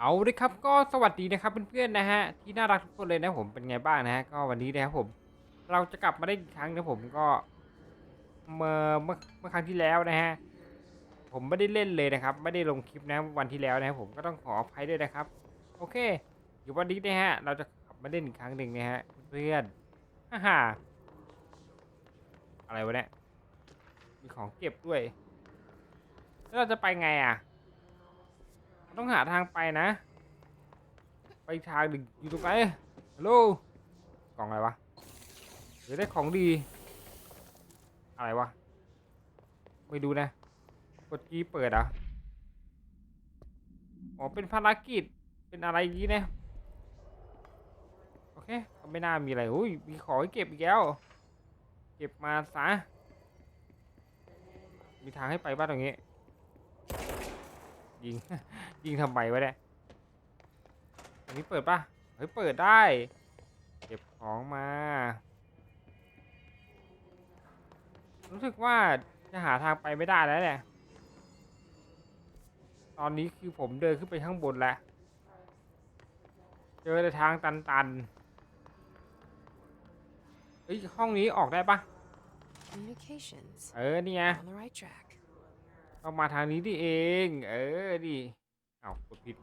เอาเลยครับก็สวัสดีนะครับเพื่อนๆนะฮะที่น่ารักทุกคนเลยนะผมเป็นไงบ้างนะฮะก็วันนี้นะครับผม เราจะกลับมาได้อีกครั้งนะผมก็เมื่อเมื่อเมื่อครั้งที่แล้วนะฮะผมไม่ได้เล่นเลยนะครับ ไม่ได้ลงคลิปนะวันที่แล้วนะครับผมก็ต้องขออภัยด้วยนะครับ โอเค อยู่วันนี้นะฮะเราจะกลับมาเล่นอีกครั้งหนึ่งนะฮะเพื่อนฮ่าฮ่าอะไรวะเนี่ยมีของเก็บด้วยแล้วเราจะไปไงอะ ต้องหาทางไปนะ ไปทางหนึ่งอยู่ตรงไหนฮัลโหลกล่องอะไรวะหรือได้ของดี อะไรวะไม่ดูนะ กดกีเปิดอะอ๋อเป็นภารกิจเป็นอะไรอย่างนี้นะโอเคไม่น่ามีอะไรอุ้ยมีของให้เก็บอีกแล้ว เก็บมาซะมีทางให้ไปบ้านตรงนี้ ยิง ยิงทำไมวะเนี่ยอันนี้เปิดปะเฮ้ยเปิดได้ เก็บของมา รู้สึกว่าจะหาทางไปไม่ได้แล้วเนี่ย ตอนนี้คือผมเดินขึ้นไปข้างบนแล้ว เจอแต่ทางตันๆเฮ้ยห้องนี้ออกได้ปะ Communications. เออนี่ไง เข้ามาทางนี้ดิเอง เออดิเอากดผิด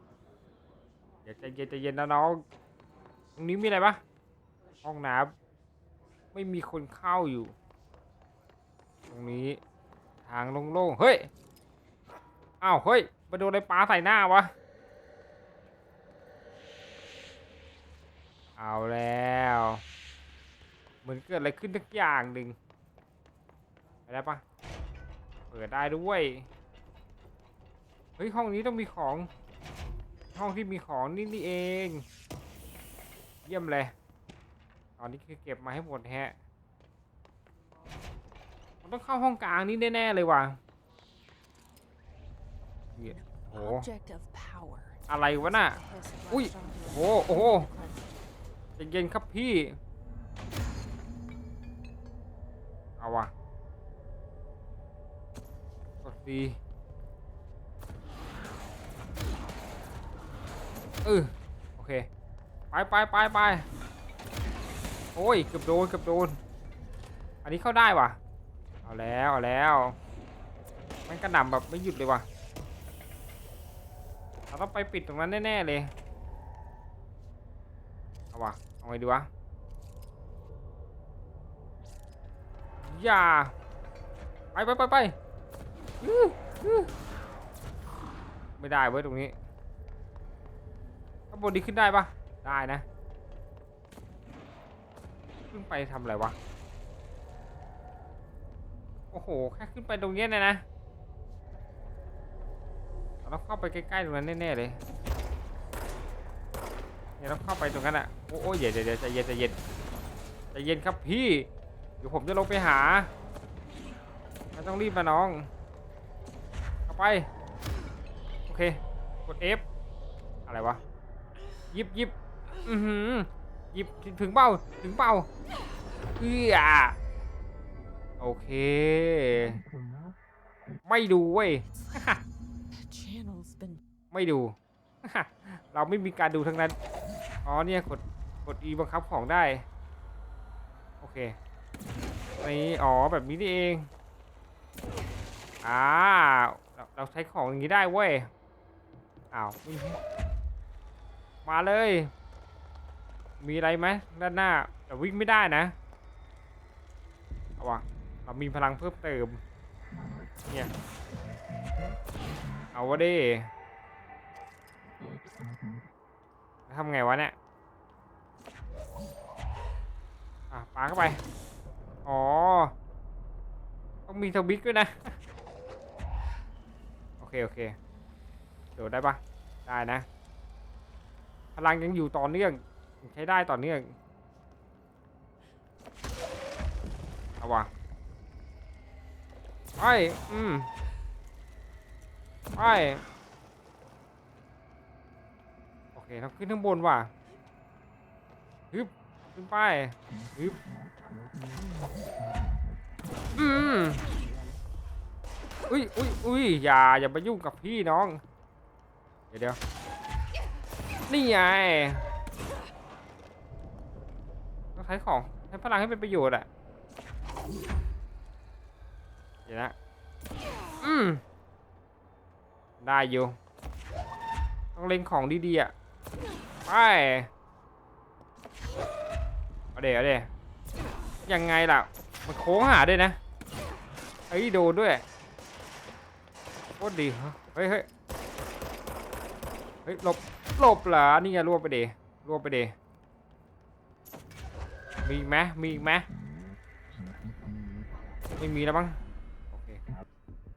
เดี๋ยวใจเย็นใจเย็นนะน้องตรงนี้มีอะไรปะห้องน้ำไม่มีคนเข้าอยู่ ตรงนี้ทางโล่งๆเฮ้ยอ้าวเฮ้ยมาโดนอะไรปลาใส่หน้าวะเอาแล้วเหมือนเกิดอะไรขึ้นทักอย่างหนึ่งไปได้ปะ ปิดได้ด้วย เฮ้ยห้องนี้ต้องมีของ ห้องที่มีของนี่นี่เอง เยี่ยมเลย ตอนนี้คือเก็บมาให้หมดแฮะมันต้องเข้าห้องกลางนี่แน่ๆเลยว่ะเนี่ยโอ้โห Object of power. อะไรวะน่ะ The hiss of Ui, latched onto โอ้ the โหโอ้โห cleanser. ใจเย็นครับพี่ เอาวะก ดีเออโอเค ไปไปไปไปโอ้ย เกือบโดน เกือบโดน อันนี้เข้าได้ว่ะ เอาแล้ว เอาแล้วมันกระหน่ำแบบไม่หยุดเลยว่ะ เราต้องไปปิดตรงนั้นแน่ ๆ เลย เอาวะเอาไงดีวะ อย่า ไปไปไปไป ไม่ได้เว้ยตรงนี้ข้างบนนี้ขึ้นได้ปะได้นะขึ้นไปทำอะไรวะโอ้โหแค่ขึ้นไปตรงเนี้ยเนยนะเราเข้าไปใกล้ๆตรงนั้นแน่ๆเลยเนี่ยต้องเข้าไปตรงนั้นอะโอ้โอ้ยเดี๋ยวเดี๋ยวใจเย็นใจเย็นใจเย็นครับพี่เดี๋ยวผมจะลงไปหาไม่ต้องรีบนะน้อง ไป โอเค กด F อะไรวะ ยิบยิบอือหือยิบถึงเป้า ถึงเป้าเอื้อโอเค ไม่ดูเว้ย ไม่ดู เราไม่มีการดูทั้งนั้น อ๋อเนี่ยกด กด E บังคับของได้ โอเค นี่ อ๋อ แบบนี้นี่เอง อ่า เราใช้ของอย่างนี้ได้เว้ย อ้าว มาเลย มีอะไรไหมด้านหน้าแต่วิ่งไม่ได้นะ เอาวะเรามีพลังเพิ่มเติม เนี่ย เอาวะดิทำไงวะเนี่ย อะปาเข้าไป อ๋อ ต้องมีทวิกด้วยนะ เคโอเคโดดได้ปะได้นะ พลังยังอยู่ต่อเนื่อง ใช้ได้ต่อเนื่องเอาวะไปอืมไปโอเคต้องขึ้นข้างบนว่ะฮึบขึ้นไปฮึบอืม อุ้ยอุ้ยอุ้ยอย่าอย่ามายุ่งกับพี่น้อง เดี๋ยวเดี๋ยวนี่ไงต้องใช้ของใช้พลังให้เป็นประโยชน์อะเดี๋ยวนะอืมได้อยู่ต้องเล็งของดีๆอะไปเอาเดี๋ยวเดี๋ยวยังไงล่ะ มันโค้งหาด้วยนะเฮ้ยโดนด้วย ตรดีเฮ้ยเฮ้ยเฮ้ยหลบหลบเหรอนี่ไงรวบไปเดรวบไปเดมีอีกไหมมีอีกไหมไม่มีแล้วมั้งโอเค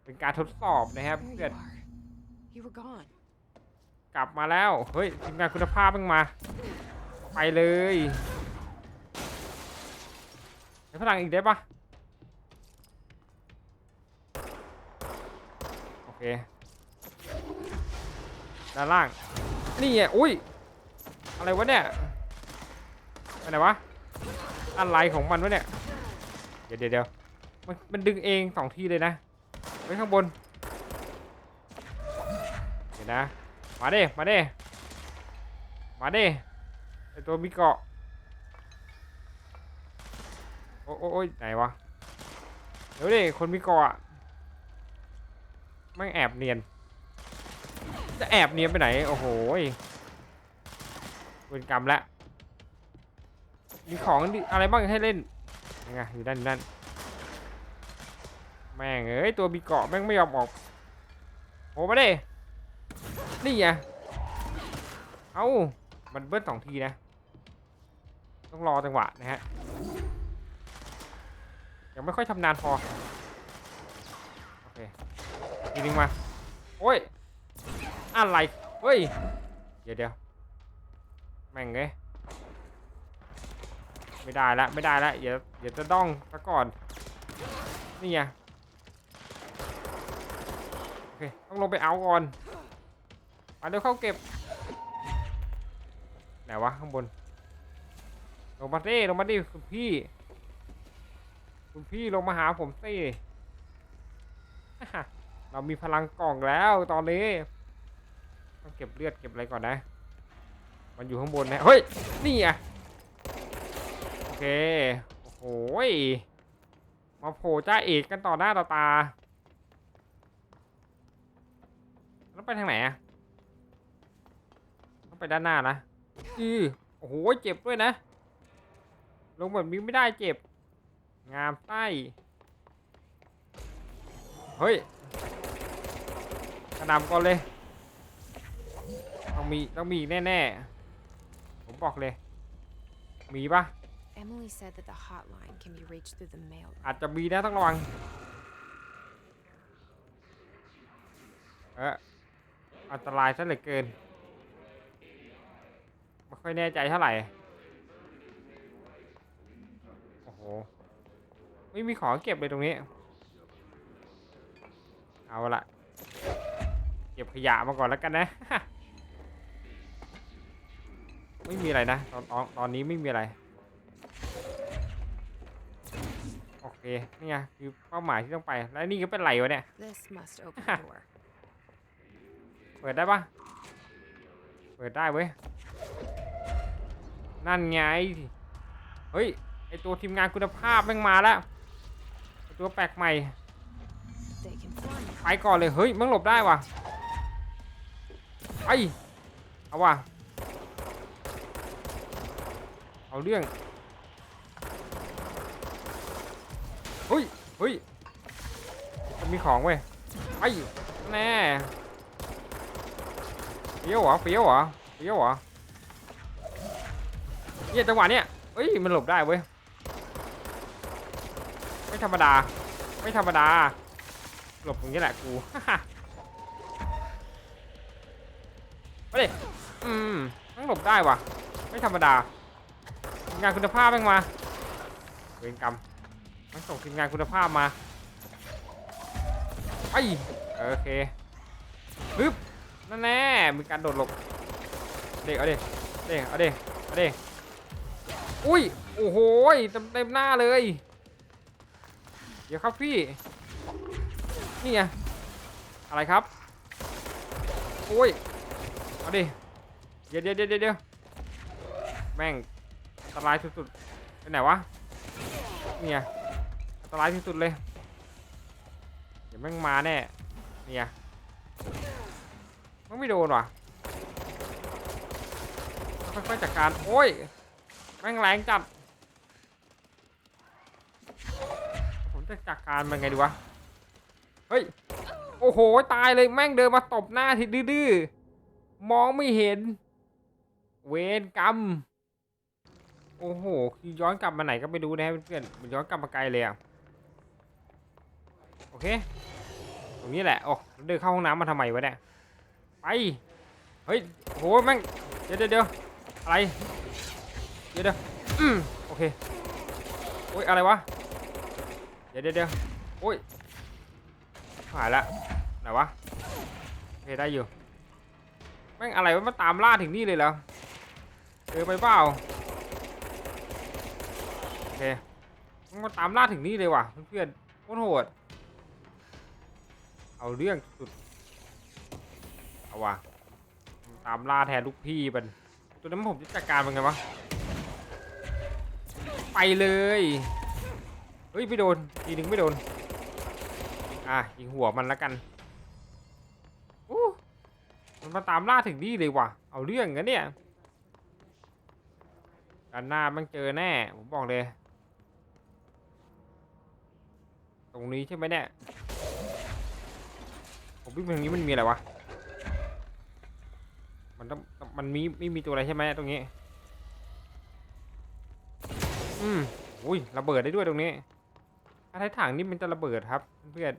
เป็นการทดสอบนะครับ There เพื่อน you are. You were gone. กลับมาแล้วเฮ้ยทีมงานคุณภาพเพิ่งมา ไปเลยใช้พลังอีกได้ปะ เคด้านล่าง นี่ไงอุ้ย อะไรวะเนี่ยไปไหนวะ อะไรของมันวะเนี่ยเดี๋ยวเดี๋ยวเดี๋ยวมันมันดึงเองสองทีเลยนะ ไว้ข้างบน เดี๋ยวนะ มาเด้ มาเด้ มาเด้ไอตัวมีเกาะ โอ้โอ้ยไหนวะ เดี๋ยวดิคนมีเกาะ แม่งแอบเนียน จะแอบเนียนไปไหน โอ้โหยเวรกรรมแล้วมีของอะไรบ้างให้เล่นยังไงอยู่ด้านอยู่ด้นแม่งเอ้ยตัวมีเกาะแม่งไม่ยอมออกโอ้มาเด้นี่ไงเอ้ามันเบิ้ลสองทีนะ ต้องรอจังหวะนะฮะ ยังไม่ค่อยชำนาญพอ ทีนึงมา โอ้ย อะไร เฮ้ย เดี๋ยวเดี๋ยวแม่งเอ้ยไม่ได้ละไม่ได้ละอย่าอย่าจะต้องซะก่อน นี่ไง โอเค ต้องลงไปเอาก่อนมาเดี๋ยวเข้าเก็บ ไหนวะข้างบน ลงมาดิลงมาดิคุณพี่ คุณพี่ลงมาหาผมสิ เรามีพลังกล่องแล้วตอนนี้ ต้องเก็บเลือดเก็บอะไรก่อนนะ มันอยู่ข้างบนนะ เฮ้ย นี่อะโอเค โอ้โหยมาโผล่จ้าเอกกันต่อหน้าต่อตา แล้วไปทางไหนอะต้องไปด้านหน้านะ อือโอ้โห เจ็บด้วยนะ ลงแบบนี้ไม่ได้เจ็บ งามไส้เฮ้ย กระหนำก่อนเลย ต้องมีต้องมีอีกแน่ๆ ผมบอกเลย มีปะ Emily said that the hotline can be reached through the mail. อาจจะมีนะต้องระวัง เอออันตรายซะเหลือเกิน ไม่ค่อยแน่ใจเท่าไหร่ โอ้โห ไม่มีของเก็บเลยตรงนี้ เอาละเก็บขยะมาก่อนแล้วกันนะ ไม่มีอะไรนะตอนตอนตอนนี้ไม่มีอะไร โอเค นี่ไงคือเป้าหมายที่ต้องไป แล้วนี่ก็เป็นไรวะเนี่ย This must open the door. เปิดได้ปะเปิดได้เว้ย นั่นไง เฮ้ย ไอตัวทีมงานคุณภาพแม่งมาแล้วไอตัวแปลกใหม่ They can fly now. ไปก่อนเลย เฮ้ยมันหลบได้ว่ะ ไปเอาว่ะเอาเรื่องเฮ้ยเฮ้ยมันมีของเว้ยไปแน่เฟี้ยวเหรอเฟี้ยวเหรอเฟี้ยวเหรอเนี่ยจังหวะเนี้ยเฮ้ยมันหลบได้เว้ยไม่ธรรมดา ไม่ธรรมดา หลบอย่างนี้แหละกู มาดิอืมต้องหลบได้ว่ะ ไม่ธรรมดา งานคุณภาพแม่งมาเวรกรรมต้องส่งทีมงานคุณภาพมาไปโอเคปึ๊บนั่นแน่มีการโดดหลบเด็กเอาเด็กเด็กเอาเด็กเอาเด็กอุ้ยโอ้โหเต็มเต็มหน้าเลย เดี๋ยวครับพี่ นี่ไงอะไรครับ โอ้ย เอาดิ เดี๋ยวเดี๋ยวเดี๋ยวเดี๋ยวแม่งอันตรายสุดๆไปไหนวะ เนี่ยอันตรายที่สุดเลย เดี๋ยวแม่งมาแน่ เนี่ยมันไม่โดนว่ะค่อยๆจัดการ โอ้ย แม่งแรงจัด ผมจะจัดการมันไงดีวะ เฮ้ย โอ้โห ตายเลย แม่งเดินมาตบหน้าทีดื้อๆ มองไม่เห็น เวรกรรม โอ้โหคือย้อนกลับมาไหนก็ไม่รู้นะเพื่อนมันย้อนกลับมาไกลเลยอะโอเค ตรงนี้แหละ โอ้เดินเข้าห้องน้ำมาทำไมวะเนี่ย ไป เฮ้ยโหแม่งเดี๋ยวเดี๋ยวอะไร เดี๋ยวเดี๋ยวอืมโอเค โอ้ยอะไรวะ เดี๋ยวเดี๋ยวเดี๋ยวโอ้ยหายละ ไหนวะโอเคได้อยู่ แม่งอะไรวะมาตามล่าถึงนี่เลยเหรอเจอไปเปล่าโอเคมันมาตามล่าถึงนี่เลยว่ะเพื่อนๆโคตรโหด เอาเรื่องสุดเอาว่ะตามล่าแทนลูกพี่มันตัวนั้นผมจะจัดการมันไงวะไปเลยเฮ้ยไม่โดนทีนึงไม่โดนอะยิงหัวมันแล้วกัน มันมาตามล่าถึงนี่เลยว่ะ เอาเรื่องกันเนี่ยด้านหน้ามันเจอแน่ ผมบอกเลย ตรงนี้ใช่ไหมเนี่ย ผมวิ่งไปทางนี้มันมีอะไรวะ มันต้อง มันมีไม่มีตัวอะไรใช่ไหมตรงนี้ อืมอุ้ยระเบิดได้ด้วยตรงนี้ถ้าใช้ถังนี่มันจะระเบิดครับเพื่อน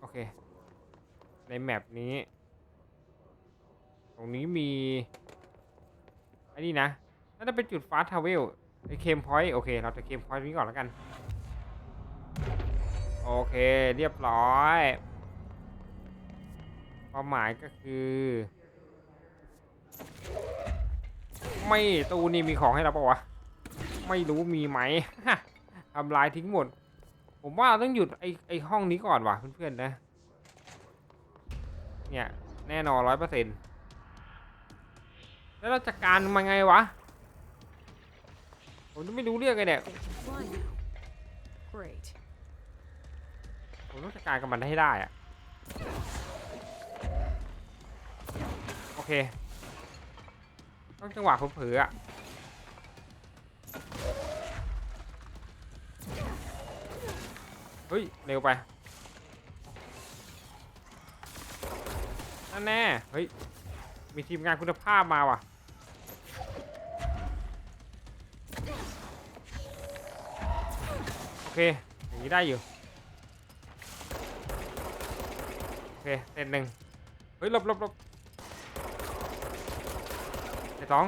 โอเค ในแมปนี้ ตรงนี้มี อันนี้นะ น่าจะเป็นจุดฟาสทาวเวลไอเคมพอยต์โอเค เราจะเคมพอยต์นี้ก่อนแล้วกัน โอเค เรียบร้อยเป้าหมายก็คือ ไม่ตู้นี่มีของให้เราปะวะ ไม่รู้มีไหมทำลายทิ้งหมด ผมว่าเราต้องหยุดไอไอห้องนี้ก่อนว่ะเพื่อนๆนะ เนี่ยแน่นอนร้อยเปอร์เซ็นต์แล้วเราจัดการมันไงวะ ผมไม่รู้เรื่องเลยเนี่ย Fly now. Great. ผมต้องจัดการกับมันให้ได้อะโอเค ต้องจังหวะเผลอๆอะเฮ้ย เร็วไป นั่นแน่ เฮ้ย มีทีมงานคุณภาพมาว่ะ โอเค อย่างนี้ได้อยู่ โอเคเซตหนึ่งเฮ้ยหลบหลบหลบเซตสอง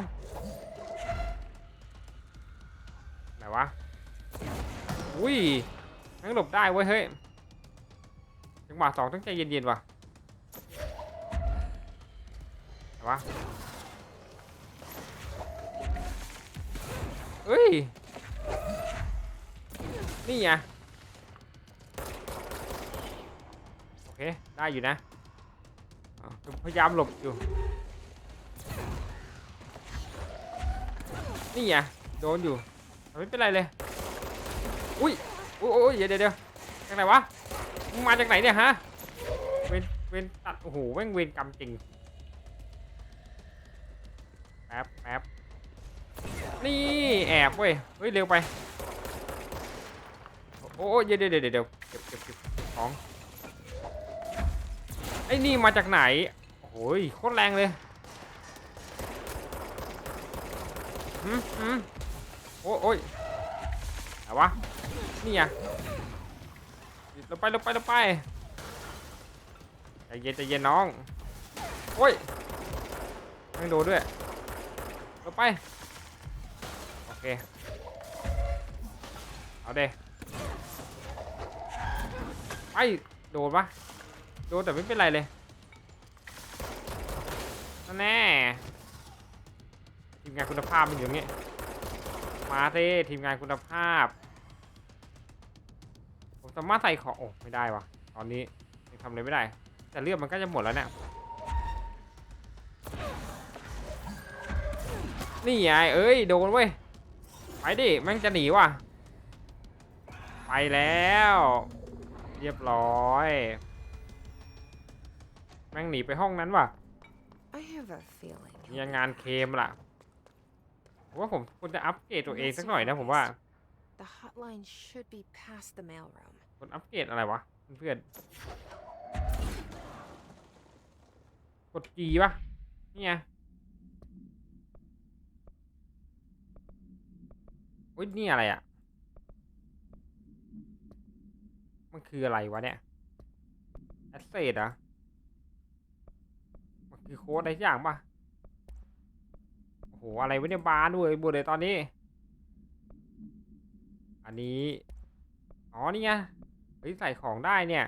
ไหนวะ อุ้ยนั่งหลบได้เว้ยเฮ้ยจังหวะสองต้องใจเย็นๆว่ะ วะเฮ้ย นี่ไงโอเค ได้อยู่นะ พยายามหลบอยู่ นี่ไงโดนอยู่ ไม่เป็นไรเลย อุ้ยอุ้ยอุ้ยเดี๋ยวเดี๋ยวเดี๋ยวจากไหนวะมึงมาจากไหนเนี่ยฮะ เวนเวนตัด โอ้โหแม่งเวนกรรมจริง นี่แอบเว้ย เฮ้ยเร็วไป โอ้โอ้เดี๋ยวเดี๋ยวเดี๋ยวเดี๋ยวเก็บเก็บเก็บของไอ้นี่มาจากไหน โอ้โหยโคตรแรงเลยหืมหืมโอ้โอ้ยไหนวะ นี่ไงเราไปเราไปเราไปใจเย็นใจเย็นน้อง โอ้ยไม่โดนด้วยเราไป เคเอาเด้ไปโดนปะโดนแต่ไม่เป็นไรเลยนั่นแน่ทีมงานคุณภาพมันอยู่อย่างงี้มาเต้ทีมงานคุณภาพ ผมสามารถใส่ของโอ้ไม่ได้วะตอนนี้ยังทำอะไรไม่ได้ แต่เลือดมันก็จะหมดแล้วเนี่ยนี่ไงเอ้ยโดนเว้ย ดิแม่งจะหนีว่ะ ไปแล้ว เรียบร้อย แม่งหนีไปห้องนั้นว่ะ I have a feeling. มีงานเคมล่ะผมว่าผมควรจะอัปเกรดตัวเองสักหน่อยนะผมว่า The hotline should be past the mailroom. ควรอัปเกรดอะไรวะเพื่อนๆกด G ปะนี่ไง อ้ยนี่อะไรอะ มันคืออะไรวะเนี่ยแอสเซทอะมันคือโค้ดอะไรสักอย่างปะโอ้โห อะไรวะเนี่ยบานด้วยบุดเลยตอนนี้ อันนี้ อ๋อ นี่ไงเฮ้ยใส่ของได้เนี่ย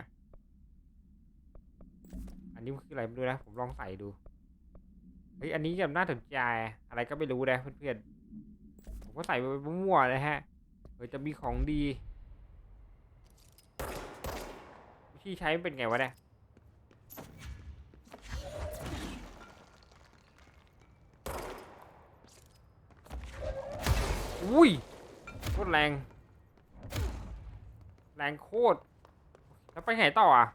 อันนี้มันคืออะไรไม่รู้นะ ผมลองใส่ดู เฮ้ย อันนี้จะน่าสนใจ อะไรก็ไม่รู้นะเพื่อนๆ ผมก็ใส่ไปมั่วๆนะฮะเฮ้ยจะมีของดีวิธีใช้เป็นไงวะเนี่ยอุ้ยโคตรแรง แรงโคตร แล้วไปไหนต่ออะ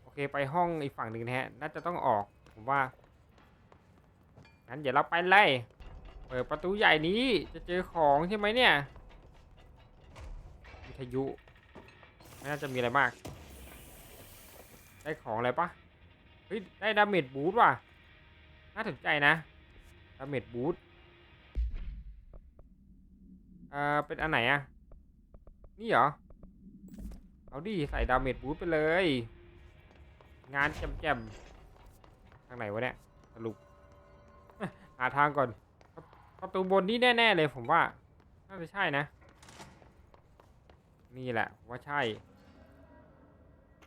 โอเคไปห้องอีกฝั่งหนึ่งนะฮะ น่าจะต้องออก ผมว่า งั้นเดี๋ยวเราไปเลย เปิดประตูใหญ่นี้จะเจอของใช่ไหมเนี่ยวิทยุไม่น่าจะมีอะไรมาก ได้ของอะไรปะเฮ้ยได้ดาเมจบูทว่ะ น่าสนใจนะดาเมจบูทอ่าเป็นอันไหนอะนี่เหรอ เอาดิใส่ดาเมจบูทไปเลย งานแจ่มๆทางไหนวะเนี่ยสรุป หาทางก่อน ประตูบนนี่แน่ๆเลยผมว่า น่าจะใช่นะ นี่แหละผมว่าใช่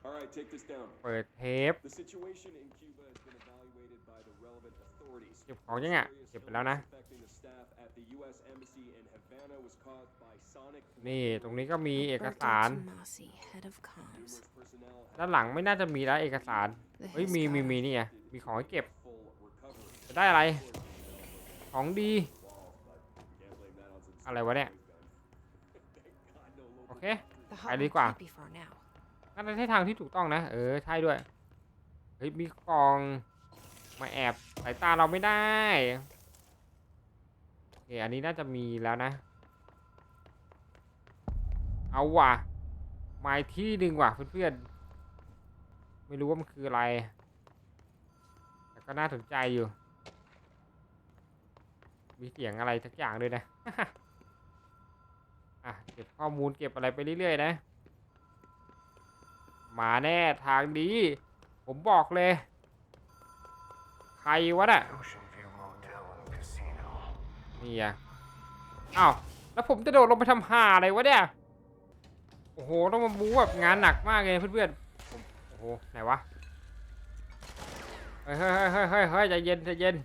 All right, take this down. เปิดเทป The situation in Cuba has been evaluated by the relevant authorities. เก็บของยังอะเก็บไปแล้วนะ Serious illness affecting the staff at the U.S. Embassy in Havana was caused by sonic นี่ตรงนี้ก็มีเอกสาร Roberto Tomasi, head of comms. Numerous personnel have ด้านหลังไม่น่าจะมีแล้วเอกสาร The เฮ้ยมีมีมี Hiscar. นี่ไงมีของให้เก็บ full recovery. จะได้อะไร ของดี อะไรวะเนี่ย Thank God no โอ local เค The Ai đi hotline qua? can't be far now. น่าจะใช่ทางที่ถูกต้องนะ เออ ใช่ด้วย เฮ้ย มีกล่อง มาแอบสายตาเราไม่ได้โอเคอันนี้น่าจะมีแล้วนะ เอาว่ะมาอีกที่หนึ่งว่ะเพื่อนๆ ไม่รู้ว่ามันคืออะไร แต่ก็น่าสนใจอยู่ มีเสียงอะไรสักอย่างด้วยนะ อะเก็บข้อมูลเก็บอะไรไปเรื่อยๆนะ มาแน่ทางนี้ผมบอกเลย ใครวะน่ะนี่อะอ้าวแล้วผมจะโดดลงไปทำห่าอะไรวะเนี่ย โอ้โห ต้องมาบู๊แบบงานหนักมากเลยเพื่อนๆ โอ้โห ไหนวะเฮ้ยเฮ้ยเฮ้ยเฮ้ยเฮ้ยใจเย็นใจเย็น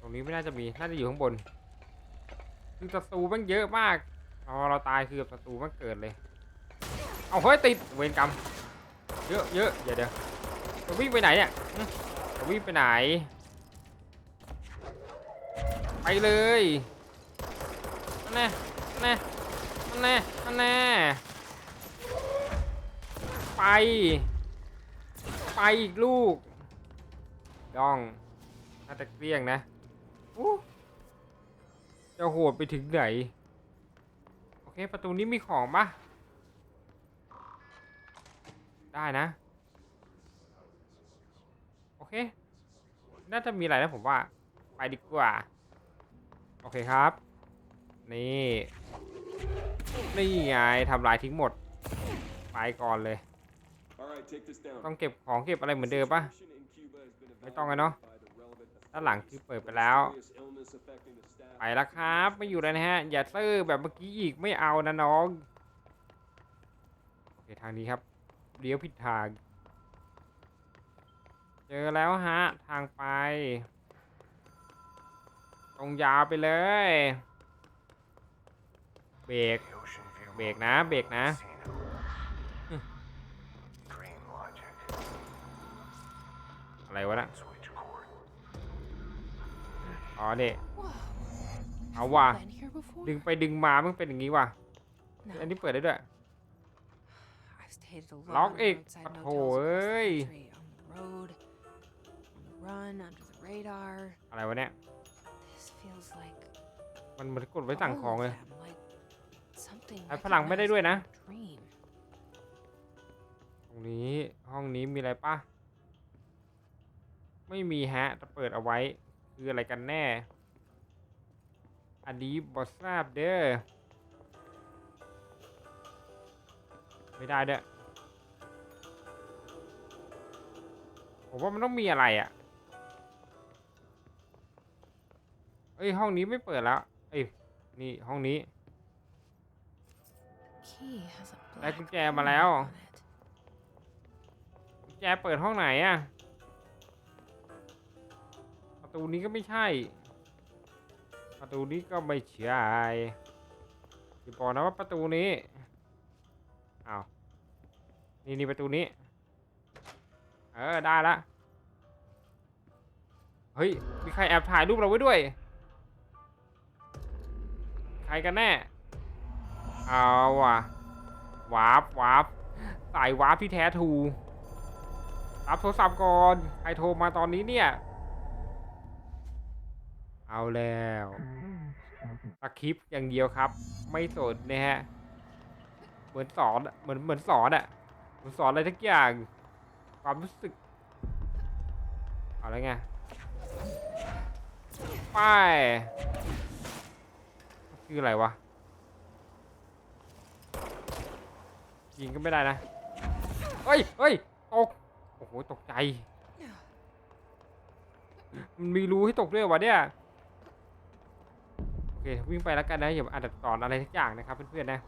ตรงนี้ไม่น่าจะมี น่าจะอยู่ข้างบน คือศัตรูมันเยอะมากอ๋อเราตายคือศัตรูมันเกิดเลย เอาเฮ้ยติดเวรกรรม เยอะเยอะเดี๋ยวเดี๋ยวจะวิ่งไปไหนเนี่ยจะวิ่งไปไหน ไปเลยนั่นแน่นั่นแน่นั่นแน่นั่นแน่ไป ไปอีกลูกยองน่าจะเกลี้ยงนะอู้ จะโหดไปถึงไหน โอเค ประตูนี้มีของปะได้นะ โอเค น่าจะมีอะไรนะผมว่า ไปดีกว่า โอเคครับ นี่ นี่ไงทำลายทิ้งหมด ไปก่อนเลย All right, take this down. ต้องเก็บของเก็บอะไรเหมือนเดิมปะ Situation in Cuba has been ไม่ต้องกันเนาะ ด้านหลังคือเปิดไปแล้ว ไปแล้วครับ ไม่อยู่แล้วนะฮะ อย่าซื่อแบบเมื่อกี้อีกไม่เอานะน้องโอเคทางนี้ครับเลี้ยวผิดทาง เจอแล้วฮะ ทางไป ตรงยาวไปเลย เบรกเบรกนะ เบรกนะอะไรวะนะ ออ๋อเนี่ย Whoa. Áo Have you à? been here before? ดึงไปดึงมามันเป็นอย่างนี้ว่ะ No. อันนี้เปิดได้ด้วย I've stayed a lot ล็อก of อีก roadside ปะโถ motels across เอ้ย the country, on the road, on the run, under the radar. อะไรวะเนี่ย This feels like มันเหมือนกดไว้สั่ง all ของ of เลย them, like something ใช้พลังไม่ได้ด้วยนะ recognized in a dream. ตรงนี้ห้องนี้มีอะไรปะไม่มีฮะแต่เปิดเอาไว้ คืออะไรกันแน่ อันนี้บอทราบเด้อ ไม่ได้เด้อผมว่ามันต้องมีอะไรอะ่ะ เอ้ย ห้องนี้ไม่เปิดแล้ว เอ้ย นี่ห้องนี้ Key has a ได้ black กุญแจมาแล้ว mark on it. กุญแจเปิดห้องไหนอะ ประตูนี้ก็ไม่ใช่ ประตูนี้ก็ไม่ใช่อย่าบอกนะว่าประตูนี้อ้าวนี่นี่ประตูนี้ เออได้ละ เฮ้ย มีใครแอบถ่ายรูปเราไว้ด้วย ใครกันแน่ เอาว่ะวาร์ปวาร์ปสายวาร์ปที่แท้ทูรับโทรศัพท์ก่อน ใครโทรมาตอนนี้เนี่ย เอาแล้วสคริปต์อย่างเดียวครับ ไม่สนนะฮะ เหมือนสอนอะเหมือนเหมือนสอนอะเหมือนสอนอะไรทุกอย่าง ความรู้สึก เอาแล้วไง ไป คืออะไรวะ ยิงก็ไม่ได้นะ เฮ้ยเฮ้ยตก โอ้โห ตกใจ มันมีรูให้ตกด้วยเหรอวะเนี่ยโอ เควิ่งไปแล้วกันนะอย่าอาจจะสอนอะไรทุกอย่างนะครับเพื่อนๆนะ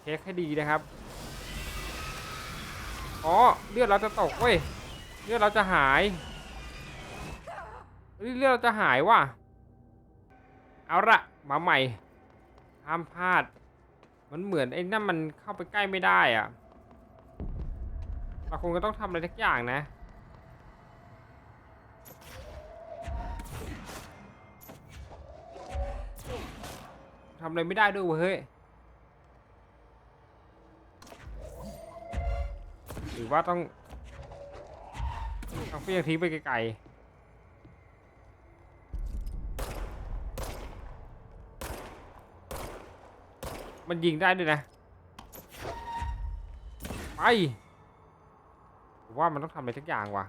เช็คให้ดีนะครับอ๋อเลือดเราจะตกเว้ยเลือดเราจะหายเลือดเราจะหายว่ะเอาละมาใหม่ห้ามพลาด มันเหมือนไอ้นั่นมันเข้าไปใกล้ไม่ได้อะเราคงก็ต้องทำอะไรทักอย่างนะ ทำอะไรไม่ได้ด้วยเว้ยหรือว่าต้องต้องเฟี้ยงทิ้งไปไกลๆมันยิงได้ด้วยนะไปว่ามันต้องทำอะไรสักอย่างว่ะ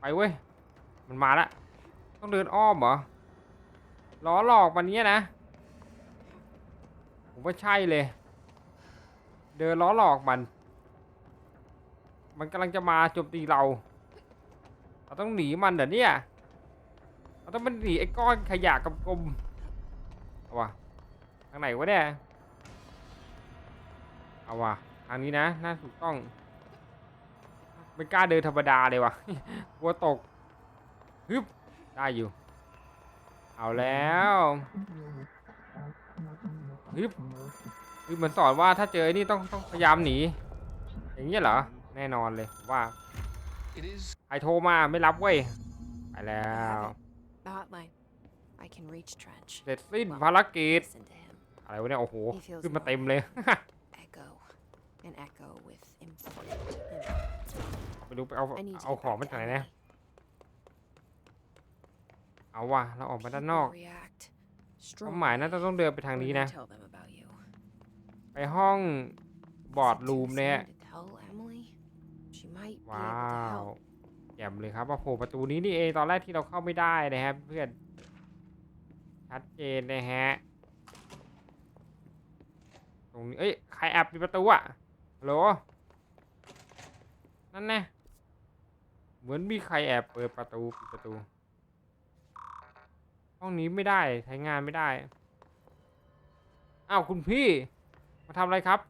ไปเว้ย มันมาละ ต้องเดินอ้อมเหรอ ล้อหลอกมันเนี้ยนะ ผมว่าใช่เลย เดินล้อหลอกมัน มันกำลังจะมาโจมตีเรา เราต้องหนีมันเหรอเนี่ย เราต้องมันหนีไอ้ก้อนขยะกับกลมๆเอาวะทางไหนวะเนี่ย เอาวะทางนี้นะ น่าถูกต้องไม่กล้าเดินธรรมดาเลยวะกลัวตกฮึบ ได้อยู่ เอาแล้วฮึบคือเหมือนสอนว่าถ้าเจอไอ้นี่ต้องต้องพยายามหนี อย่างเงี้ยเหรอ แน่นอนเลยผมว่า It is ใครโทรมาไม่รับเว้ย ไปแล้ว The hotline. I can reach Trench. เสร็จสิ้นภารกิจ Listen to him. อะไรวะเนี่ย โอ้โห He feels ขึ้นมา no เต็มเลย Echo. An echo with important info. ไม่รู้ไปเอา I need to เอา get ของ back มา to จากไหนนะ Emily. เอาว่ะเราออกมาด้านนอก People react เป้าหมายน่าจะต้องเดินไปทาง when นี้ I นะ tell them about you. ไปห้องบอร์ด Is it รู too มเนี่ย soon to tell Emily? She might be ว้า able to ว help. แจ่มเลยครับว่าโผล่ประตูนี้นี่เองตอนแรกที่เราเข้าไม่ได้นะครับเพื่อนชัดเจนนะฮะตรงนี้เอ้ยใครแอบปิดประตูอะฮัลโหลนั่นแน่เหมือนมีใครแอบเปิดประตูปิดประตู ห้องนี้ไม่ได้ใช้งานไม่ได้ อ้าวคุณพี่ มาทำอะไรครับ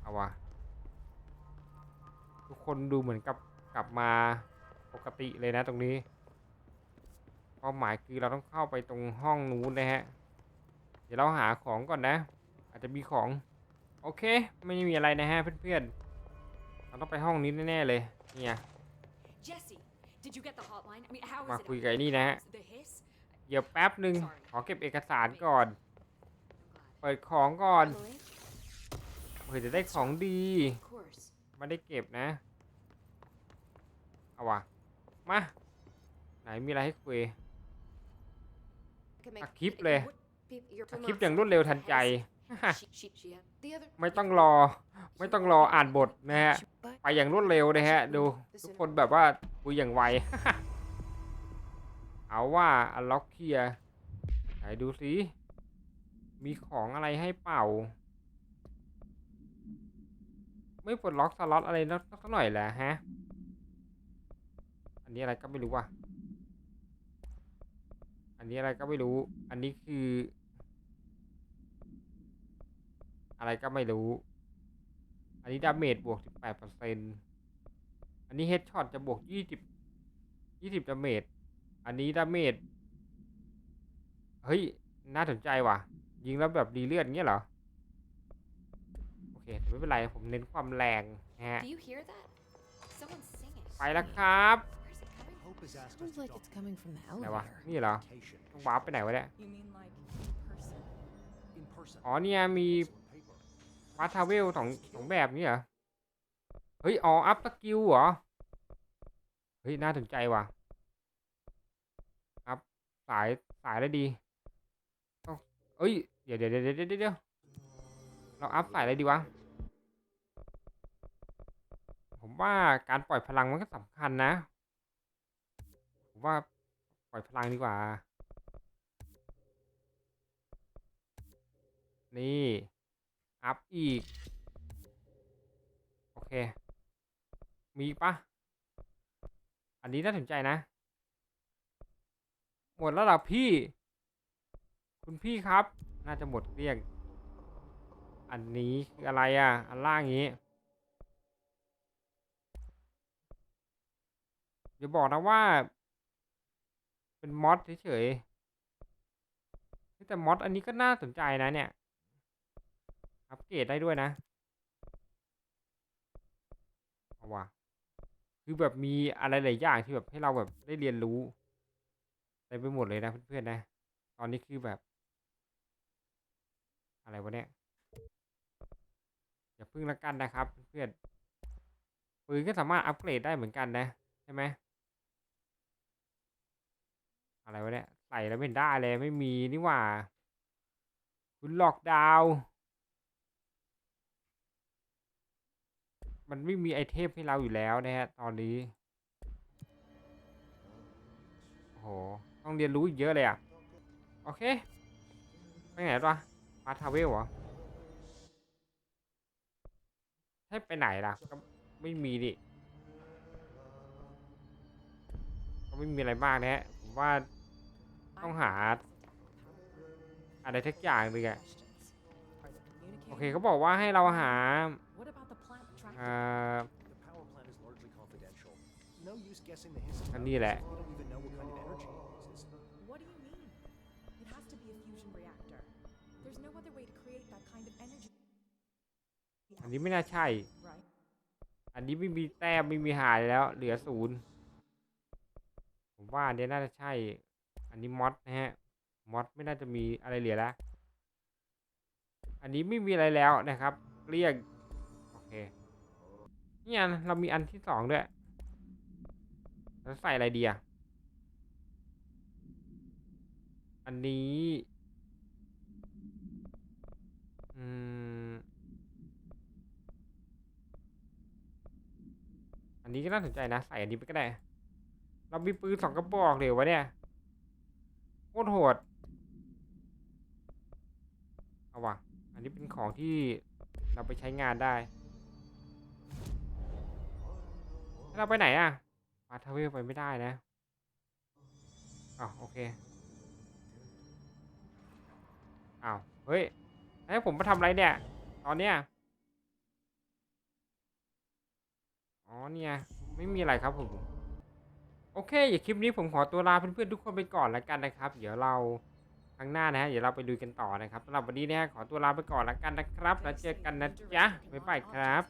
เอาวะทุกคนดูเหมือนกับกลับมาปกติเลยนะตรงนี้เป้าหมายคือเราต้องเข้าไปตรงห้องนู้นนะฮะ เดี๋ยวเราหาของก่อนนะ อาจจะมีของ โอเค ไม่มีอะไรนะฮะเพื่อนๆ เราต้องไปห้องนี้แน่ๆเลย เนี่ย Jesse, did you get the hotline? I mean, how is มา it? คุยกับไอ้นี่นะฮะ The hiss? เดี๋ยวแป๊บหนึ่งขอเก็บเอกสารก่อน I'm glad. เปิดของก่อน Emily? เผื่อจะได้ของดี Of course. ไม่ได้เก็บนะ เอาวะมา ไหนมีอะไรให้คุย I can make อัดคลิปเลย peop- your อัด Puma คลิปอย่างรวดเร็วทันใจ she, she, she had The other ไม่ต้องรอ ไม่ต้องรออ่านบทนะฮะ But ไปอย่างรวดเร็วนะฮะ ดูทุกคนแบบว่าคุยอย่างไว เอาว่าอันล็อกเคลียไหนดูสิมีของอะไรให้เป่า ไม่ปลดล็อกสล็อตอะไรนักสักหน่อยแหละฮะ อันนี้อะไรก็ไม่รู้ว่ะ อันนี้อะไรก็ไม่รู้ อันนี้คือ อะไรก็ไม่รู้ อันนี้ดาเมจบวก 18%อันนี้เฮดช็อตจะบวก 20 20ดาเมจ อันนี้ดาเมจเฮ้ย น่าสนใจว่ะ ยิงแล้วแบบดีเลือดเงี้ยเหรอ โอเคแต่ไม่เป็นไร ผมเน้นความแรงนะฮะ Do you hear that? Someone's singing. ไปแล้วครับ Where's it coming from? Hope has asked us sounds to like it's coming from the ไหนวะ elevator. นี่เหรอ location. ต้องวาร์ปไปไหนวะเนี่ย You mean like person? In person. อ๋อเนี่ยมี also in paper. ฟาทาเวลสองสองแบบนี้เหรอ เฮ้ย อ๋อ อัพสกิลเหรอ เฮ้ย น่าสนใจว่ะอัพสายสายแล้ดีต้องเอ้ย เดี๋ยวเดี๋ยวเดี๋ยวเดี๋ยวเราอัพสายอะไรดีวะ ผมว่าการปล่อยพลังมันก็สำคัญนะ ผมว่าปล่อยพลังดีกว่า นี่ อัพอีก โอเค มีปะอันนี้น่าสนใจนะ หมดแล้วหรอพี่ คุณพี่ครับ น่าจะหมดเกลี้ยงอันนี้คืออะไรอะ อันล่างนี้อย่าบอกนะว่า เป็นมอดเฉยๆแต่มอดอันนี้ก็น่าสนใจนะเนี่ย อัปเกรดได้ด้วยนะเอาว่ะคือแบบมีอะไรหลายอย่างที่แบบให้เราแบบได้เรียนรู้ ได้ไปหมดเลยนะเพื่อนๆนะ ตอนนี้คือแบบ อะไรวะเนี่ย อย่าพึ่งละกันนะครับ เพื่อนปืนก็สามารถอัปเกรดได้เหมือนกันนะใช่ไหมอะไรวะเนี่ยใส่แล้วไม่ได้เลยไม่มีนี่หว่า คุณหลอกดาวมันไม่มีไอเทมให้เราอยู่แล้วนะฮะตอนนี้โอ้โห ต้องเรียนรู้อีกเยอะเลยอะ โอเค ไปไหนวะปาทาเวลเหรอ ให้ไปไหนล่ะ ก็ไม่มีดิ ก็ไม่มีอะไรมากนะฮะผมว่าต้องหา อะไรทักอย่างหนึ่งอะโอเคเขาบอกว่าให้เราหา What about the plant tracking? เอ่อ The power plant is largely confidential. No use guessing the hiss. อันนี้แหละ อันนี้ไม่น่าใช่ Right? อันนี้ไม่มีแต้มไม่มีหายแล้ว เหลือศูนย์ผมว่าอันเนี้ยน่าจะใช่ อันนี้มอดนะฮะ มอดไม่น่าจะมีอะไรเหลือแล้ว อันนี้ไม่มีอะไรแล้วนะครับ เรียก โอเคเนี่ยเรามีอันที่สองด้วย แล้วใส่อะไรดีอะ อันนี้ อืม อั นนี้ก็น่าสนใจนะ ใส่อันนี้ไปก็ได้ เรามีปืนสองกระบอกเลยวะเนี่ยโคตรโหด เอาวะอันนี้เป็นของที่เราไปใช้งานได้ เราไปไหนอะปาทาเวลไปไม่ได้นะอ้าวโอเค อ้าว เฮ้ยให้ผมมาทำอะไรเนี่ย ตอนเนี้ย อ๋อเนี่ย ไม่มีอะไรครับผม โอเคอย่าคลิปนี้ผมขอตัวลาเพื่อนๆทุกคนไปก่อนแล้วกันนะครับ เดี๋ยวเราครั้งหน้านะฮะเดี๋ยวเราไปดูกันต่อนะครับสำหรับวันนี้นะฮะขอตัวลาไปก่อนแล้วกันนะครับ แล้วเจอกันนะจ๊ะบ๊ายบายครับ